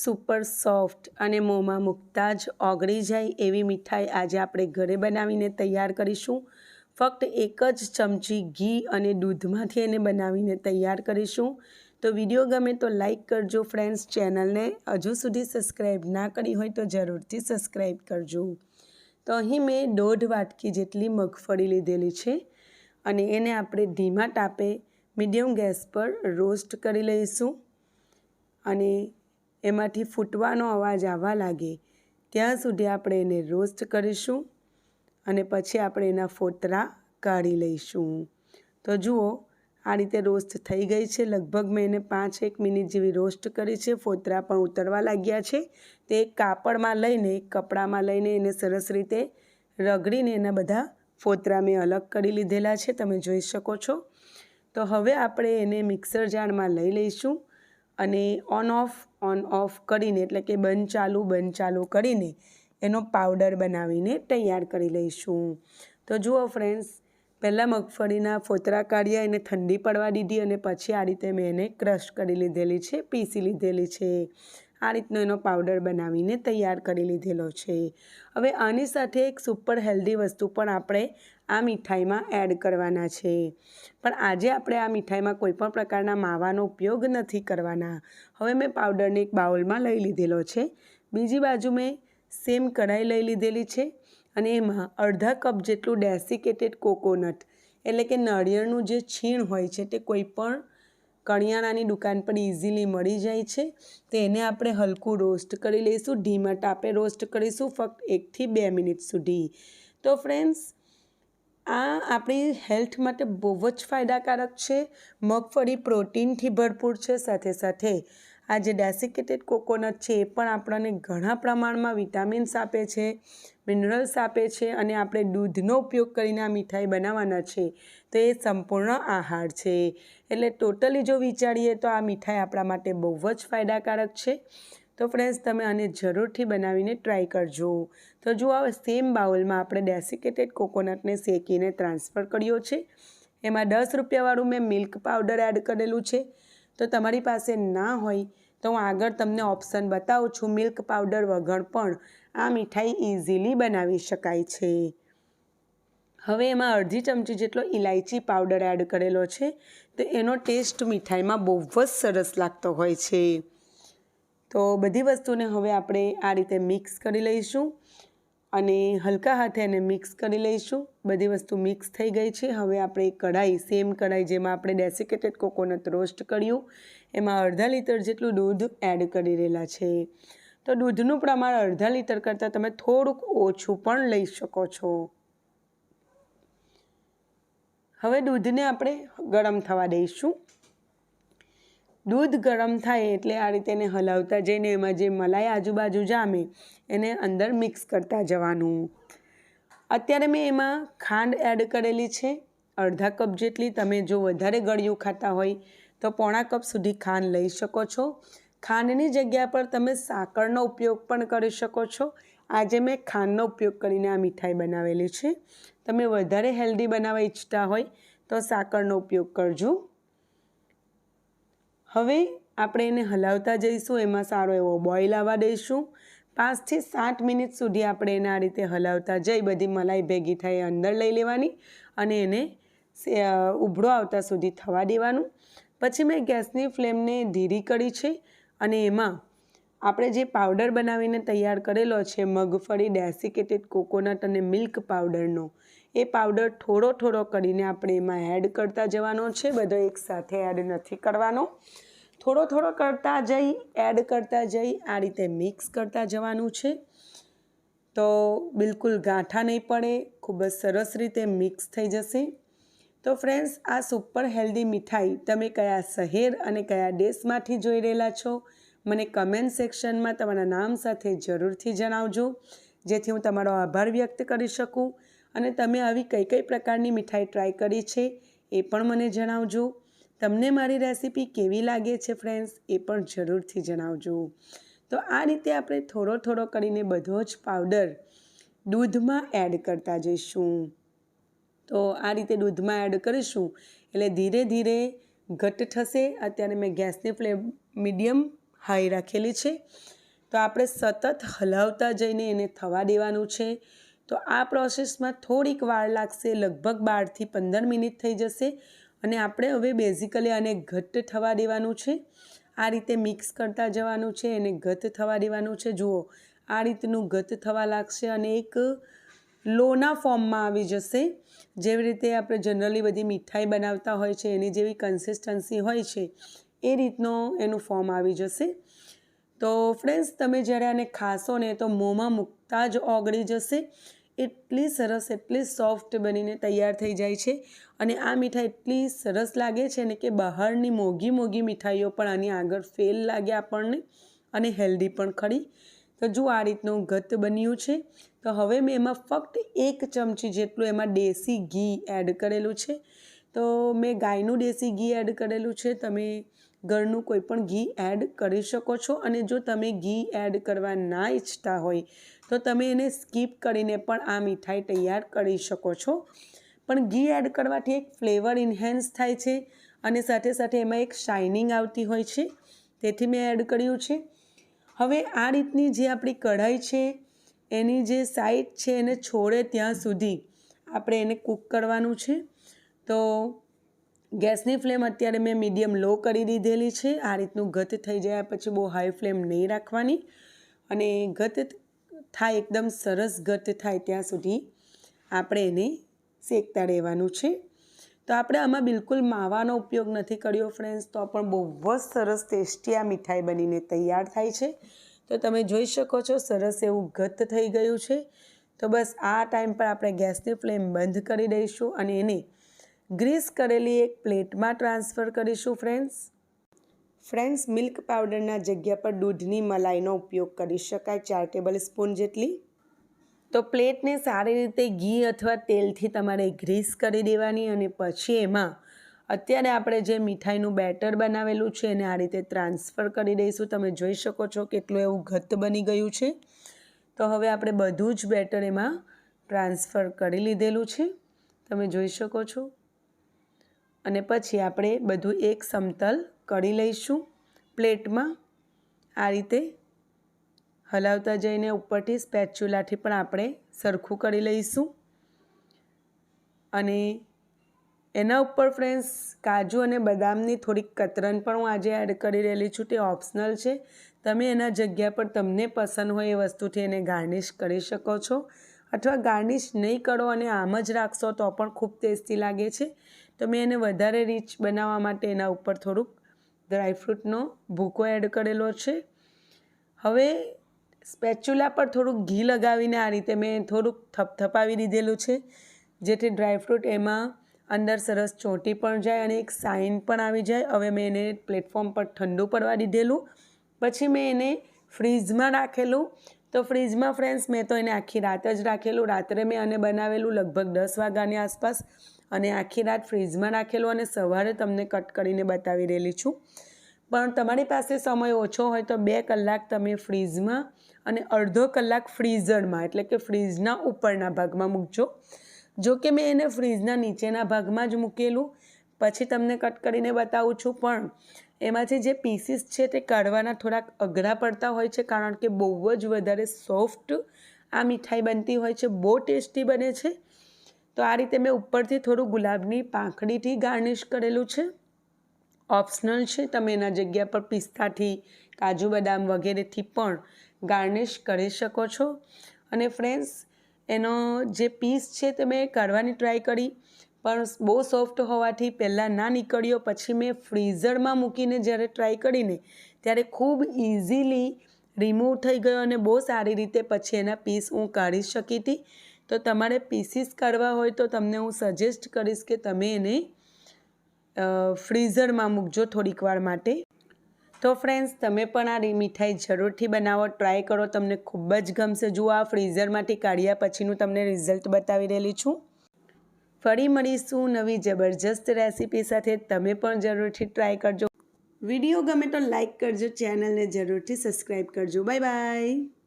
Super soft અને મોંમાં મૂકતા જ ઓગળી જાય એવી મીઠાઈ આજે આપણે ઘરે બનાવીને તૈયાર કરીશું. ફક્ત એક જ ચમચી ઘી અને દૂધમાંથી એને બનાવીને તૈયાર કરીશું. તો વીડિયો ગમે તો લાઈક કરજો ફ્રેન્ડ્સ, ચેનલને. હજુ સુધી સબસ્ક્રાઈબ ના કરી હોય તો જરૂરથી સબસ્ક્રાઈબ કરજો. તો અહીં મેં દોઢ વાટકી જેટલી મગફળી લીધેલી છે અને એને આપણે ધીમા તાપે મીડિયમ ગેસ પર રોસ્ટ કરી લઈશું. અને એમાંથી ફૂટવાનો અવાજ આવવા લાગે. ત્યાં સુધી આપણે એને રોસ્ટ કરીશું અને પછી આપણે એના ફોતરા કાઢી લઈશું. તો જુઓ, આ રીતે રોસ્ટ થઈ ગઈ છે. લગભગ મેં એને પાંચ એક મિનિટ જેવી રોસ્ટ કરી છે. ફોતરા પણ ઉતરવા લાગ્યા છે. તે કાપડમાં લઈને કપડામાં લઈને એને સરસ રીતે રગડીને એના બધા ફોતરા મેં અલગ કરી લીધેલા છે. તમે જોઈ શકો છો. તો હવે આપણે એને મિક્સર જારમાં લઈ લઈશું. અને ઓન ઓફ ઓન ઓફ કરીને, એટલે કે બંધ ચાલુ બંધ ચાલુ કરીને એનો પાવડર બનાવીને તૈયાર કરી લઈશું. તો જુઓ ફ્રેન્ડ્સ પહેલાં મગફળીના ફોતરા કાઢ્યા, એને ઠંડી પડવા દીધી અને પછી આ રીતે મેં એને ક્રશ કરી લીધેલી છે, પીસી લીધેલી છે. આ રીતનો એનો પાવડર બનાવીને તૈયાર કરી લીધેલો છે. હવે આની સાથે એક સુપર હેલ્ધી વસ્તુ પણ આપણે આ મીઠાઈમાં એડ કરવાના છે. પણ આજે આપણે આ મીઠાઈમાં કોઈપણ પ્રકારના માવાનો ઉપયોગ નથી કરવાના. હવે મેં પાવડરને એક બાઉલમાં લઈ લીધેલો છે. બીજી બાજુ મેં સેમ કઢાઈ લઈ લીધેલી છે અને એમાં અડધા કપ જેટલું ડેસિકેટેડ કોકોનટ, એટલે કે નાળિયેરનું જે છીણ હોય છે તે કોઈ પણ કણિયાણાની દુકાન પર ઇઝીલી મળી જાય છે. તો એને આપણે હલકું રોસ્ટ કરી લઈશું ધીમા તાપે રોસ્ટ કરીશું ફક્ત એકથી બે મિનિટ સુધી. તો ફ્રેન્ડ્સ આ આપણી હેલ્થ માટે બહુ જ ફાયદાકારક છે. મગફળી પ્રોટીનથી ભરપૂર છે. સાથે સાથે આ જે ડેસિકેટેડ કોકોનટ છે એ પણ આપણને ઘણા પ્રમાણમાં વિટામિન્સ આપે છે, મિનરલ્સ આપે છે અને આપણે દૂધનો ઉપયોગ કરીને આ મીઠાઈ બનાવવાના છે. તો એ સંપૂર્ણ આહાર છે. એટલે ટોટલી જો વિચારીએ તો આ મીઠાઈ આપણા માટે બહુ જ ફાયદાકારક છે. તો ફ્રેન્ડ્સ તમે આને જરૂરથી બનાવીને ટ્રાય કરજો. તો જુઓ સેમ બાઉલમાં આપણે ડેસિકેટેડ કોકોનટને શેકીને ટ્રાન્સફર કર્યો છે. એમાં દસ રૂપિયાવાળું મેં મિલ્ક પાવડર એડ કરેલું છે. તો તમારી પાસે ના હોય તો હું આગળ તમને ઓપ્શન બતાવું છું મિલ્ક પાવડર વગર પણ આ મીઠાઈ ઇઝીલી બનાવી શકાય છે. હવે એમાં અડધી ચમચી જેટલો ઇલાયચી પાવડર એડ કરેલો છે. તો એનો ટેસ્ટ મીઠાઈમાં બહુ જ સરસ લાગતો હોય છે. તો બધી વસ્તુને હવે આપણે આ રીતે મિક્સ કરી લઈશું અને હલકા હાથે એને મિક્સ કરી લઈશું. બધી વસ્તુ મિક્સ થઈ ગઈ છે. હવે આપણે કઢાઈ, સેમ કઢાઈ જેમાં આપણે ડેસિકેટેડ કોકોનટ રોસ્ટ કર્યું. એમાં અડધા લીટર જેટલું દૂધ એડ કરી રહેલા છે. તો દૂધનું પ્રમાણ અડધા લીટર કરતાં તમે થોડુંક ઓછું પણ લઈ શકો છો. હવે દૂધને આપણે ગરમ થવા દઈશું. દૂધ ગરમ થાય એટલે આ રીતે એને હલાવતા જઈને એમાં જે મલાઈ આજુબાજુ જામે, એને અંદર મિક્સ કરતા જવાનું. અત્યારે મેં એમાં ખાંડ એડ કરેલી છે. અડધા કપ જેટલી. તમે જો વધારે ગળ્યું ખાતા હોય તો પોણા કપ સુધી ખાંડ લઈ શકો છો. ખાંડની જગ્યા પર તમે સાકરનો ઉપયોગ પણ કરી શકો છો. આજે મેં ખાંડનો ઉપયોગ કરીને આ મીઠાઈ બનાવેલી છે. તમે વધારે હેલ્ધી બનાવવા ઈચ્છતા હોય તો સાકરનો ઉપયોગ કરજો. હવે આપણે એને હલાવતા જઈશું, એમાં સારો એવો બોઇલ આવવા દઈશું. પાંચથી સાત મિનિટ સુધી આપણે એને આ રીતે હલાવતા જઈ બધી મલાઈ ભેગી થાય અંદર લઈ લેવાની અને એને ઉભળો આવતા સુધી થવા દેવાનું. પછી મેં ગેસની ફ્લેમને ધીરી કરી છે અને એમાં આપણે જે પાવડર બનાવીને તૈયાર કરેલો છે, મગફળી, ડેસિકેટેડ કોકોનટ અને મિલ્ક પાવડરનો એ પાવડર થોડો થોડો કરીને આપણે એમાં એડ કરતા જવાનો છે, બધો એકસાથે એડ નથી કરવાનો. થોડો થોડો કરતા જઈ એડ કરતા જઈ, આ રીતે મિક્સ કરતા જવાનું છે. તો બિલકુલ ગાંઠા નહીં પડે, ખૂબ જ સરસ રીતે મિક્સ થઈ જશે. તો ફ્રેન્ડ્સ આ સુપર હેલ્ધી મીઠાઈ તમે કયા શહેર અને કયા દેશમાંથી જોઈ રહેલા છો, મને કમેન્ટ સેક્શનમાં તમારા નામ સાથે જરૂરથી જણાવજો. જેથી હું તમારો આભાર વ્યક્ત કરી શકું. અને તમે આવી કઈ કઈ પ્રકારની મીઠાઈ ટ્રાય કરી છે એ પણ મને જણાવજો. તમને મારી રેસીપી કેવી લાગે છે ફ્રેન્ડ્સ એ પણ જરૂરથી જણાવજો. તો આ રીતે આપણે થોડો થોડો કરીને બધો જ પાવડર દૂધમાં એડ કરતા જઈશું. તો આ રીતે દૂધમાં એડ કરીશું એટલે ધીરે ધીરે ઘટ થશે. અત્યારે મેં ગેસની ફ્લેમ મીડિયમ હાઈ રાખેલી છે. તો આપણે સતત હલાવતા જઈને એને થવા દેવાનું છે. તો આ પ્રોસેસમાં થોડીક વાર લાગશે, લગભગ બારથી પંદર મિનિટ થઈ જશે અને આપણે હવે બેઝિકલી આને ઘટ્ટ થવા દેવાનું છે. આ રીતે મિક્સ કરતા જવાનું છે એને ઘટ થવા દેવાનું છે. જુઓ, આ રીતનું ઘત થવા લાગશે અને એક લોના ફોર્મમાં આવી જશે. જેવી રીતે આપણે જનરલી બધી મીઠાઈ બનાવતા હોય છે, એની જેવી કન્સિસ્ટન્સી હોય છે, એ રીતનો એનું ફોર્મ આવી જશે. તો ફ્રેન્ડ્સ તમે જ્યારે આને ખાશો ને તો મોંમાં મૂકતા જ ઓગળી જશે. એટલી સરસ, એટલી સોફ્ટ બનીને તૈયાર થઈ જાય છે અને આ મીઠાઈ એટલી સરસ લાગે છે ને કે બહારની મોંઘી મોંઘી મીઠાઈઓ પણ આની આગળ ફેલ લાગે આપણને અને હેલ્ધી પણ ખરી. તો જો આ રીતનું ગત બન્યું છે, તો હવે મેં એમાં ફક્ત એક ચમચી જેટલું એમાં દેશી ઘી એડ કરેલું છે. તો મેં ગાયનું દેશી ઘી એડ કરેલું છે, તમે ઘરનું કોઈ પણ ઘી એડ કરી શકો છો અને જો તમે ઘી એડ કરવા ના ઈચ્છતા હોય તો તમે એને સ્કીપ કરીને પણ આ મીઠાઈ તૈયાર કરી શકો છો. પણ ઘી એડ કરવાથી એક ફ્લેવર ઇન્હેન્સ થાય છે અને સાથે સાથે એમાં એક શાઇનિંગ આવતી હોય છે. તેથી મેં એડ કર્યું છે. હવે આ રીતની જે આપણી કઢાઈ છે, એની જે સાઈડ છે એને છોડે ત્યાં સુધી આપણે એને કૂક કરવાનું છે. તો ગેસની ફ્લેમ અત્યારે મેં મીડિયમ લો કરી દીધેલી છે. આ રીતનું ઘત થઈ જાય પછી બહુ હાઈ ફ્લેમ નહીં રાખવાની. અને ઘટ થાય એકદમ સરસ ઘટ થાય ત્યાં સુધી આપણે એને શેકતા રહેવાનું છે. તો આપણે આમાં બિલકુલ માવાનો ઉપયોગ નથી કર્યો ફ્રેન્ડ્સ તો પણ બહુ જ સરસ ટેસ્ટી આ મીઠાઈ બનીને તૈયાર થાય છે. તો તમે જોઈ શકો છો સરસ એવું ઘટ થઈ ગયું છે. તો બસ આ ટાઈમ પર આપણે ગેસની ફ્લેમ બંધ કરી દઈશું અને એને ગ્રીસ કરેલી એક પ્લેટમાં ટ્રાન્સફર કરીશું ફ્રેન્ડ્સ ફ્રેન્ડ્સ, મિલ્ક પાવડરના જગ્યા પર દૂધની મલાઈનો ઉપયોગ કરી શકાય ચાર ટેબલ સ્પૂન જેટલી. તો પ્લેટને સારી રીતે ઘી અથવા તેલથી તમારે ગ્રીસ કરી દેવાની અને પછી એમાં અત્યારે આપણે જે મીઠાઈનું બેટર બનાવેલું છે એને આ રીતે ટ્રાન્સફર કરી દઈશું. તમે જોઈ શકો છો કેટલું એવું ઘત બની ગયું છે. તો હવે આપણે બધું જ બેટર એમાં ટ્રાન્સફર કરી લીધેલું છે. તમે જોઈ શકો છો. અને પછી આપણે બધું એક સમતલ કરી લઈશું પ્લેટમાં. આ રીતે હલાવતા જઈને ઉપરથી સ્પેચ્યુલાથી પણ આપણે સરખું કરી લઈશું. અને એના ઉપર ફ્રેન્ડ્સ, કાજુ અને બદામની થોડીક કતરન પણ હું આજે એડ કરી રહેલી છું. તે ઓપ્શનલ છે. તમે એના જગ્યા પર તમને પસંદ હોય એ વસ્તુથી એને ગાર્નિશ કરી શકો છો. અથવા ગાર્નિશ નહીં કરો અને આમ જ રાખશો તો પણ ખૂબ ટેસ્ટી લાગે છે. તો મેં એને વધારે રીચ બનાવવા માટે એના ઉપર થોડુંક ડ્રાયફ્રૂટનો ભૂકો એડ કરેલો છે. હવે સ્પેચ્યુલા પર થોડુંક ઘી લગાવીને આ રીતે મેં થોડુંક થપથપાવી દીધેલું છે, જેથી ડ્રાયફ્રૂટ એમાં અંદર સરસ ચોંટી પણ જાય અને એક સાઇન પણ આવી જાય. હવે મેં એને પ્લેટફોર્મ પર ઠંડુ પડવા દીધેલું. પછી મેં એને ફ્રીજમાં રાખેલું. તો ફ્રીજમાં ફ્રેન્ડ્સ મેં તો એને આખી રાત જ રાખેલું. રાત્રે મેં અને બનાવેલું લગભગ દસ વાગ્યાની આસપાસ. અને આખી રાત ફ્રીજમાં રાખેલું અને સવારે તમને કટ કરીને બતાવી રહેલી છું. પણ તમારી પાસે સમય ઓછો હોય તો બે કલાક તમે ફ્રીજમાં અને અડધો કલાક ફ્રીઝરમાં, એટલે કે ફ્રીજના ઉપરના ભાગમાં મૂકજો. જો કે મેં એને ફ્રીજના નીચેના ભાગમાં જ મૂકેલું. પછી તમને કટ કરીને બતાવું છું, પણ એમાંથી જે પીસીસ છે તે કાઢવાના થોડાક અઘરા પડતા હોય છે, કારણ કે બહુ જ વધારે સોફ્ટ આ મીઠાઈ બનતી હોય છે, બહુ ટેસ્ટી બને છે. તો આ રીતે મેં ઉપરથી થોડું ગુલાબની પાંખડીથી ગાર્નિશ કરેલું છે. ઓપ્શનલ છે, તમે એના જગ્યા પર પિસ્તાથી કાજુ બદામ વગેરેથી પણ ગાર્નિશ કરી શકો છો. અને ફ્રેન્ડ્સ, એનો જે પીસ છે તે મેં કાઢવાની ટ્રાય કરી, પણ બહુ સોફ્ટ હોવાથી પહેલાં ના નીકળ્યો. પછી મેં ફ્રીઝરમાં મૂકીને જ્યારે ટ્રાય કરીને, ત્યારે ખૂબ ઇઝીલી રિમૂવ થઈ ગયો અને બહુ સારી રીતે પછી એના પીસ હું કાઢી શકી હતી તો તમારે પીસીસ કાઢવા હોય તો તમને હું સજેસ્ટ કરીશ કે તમે એને ફ્રીઝરમાં મૂકજો થોડીક વાર માટે. તો ફ્રેન્ડ્સ તમે પણ આ મીઠાઈ જરૂરથી બનાવો. ટ્રાય કરો. તમને ખૂબ જ ગમશે. જુઓ, આ ફ્રીઝરમાંથી કાઢ્યા પછીનું તમને રિઝલ્ટ બતાવી રહેલી છું. ફરી મળીશું નવી જબરજસ્ત રેસીપી સાથે. તમે પણ જરૂરથી ટ્રાય કરજો. વીડિયો ગમે તો લાઇક કરજો. ચેનલને જરૂરથી સબસ્ક્રાઈબ કરજો. Bye bye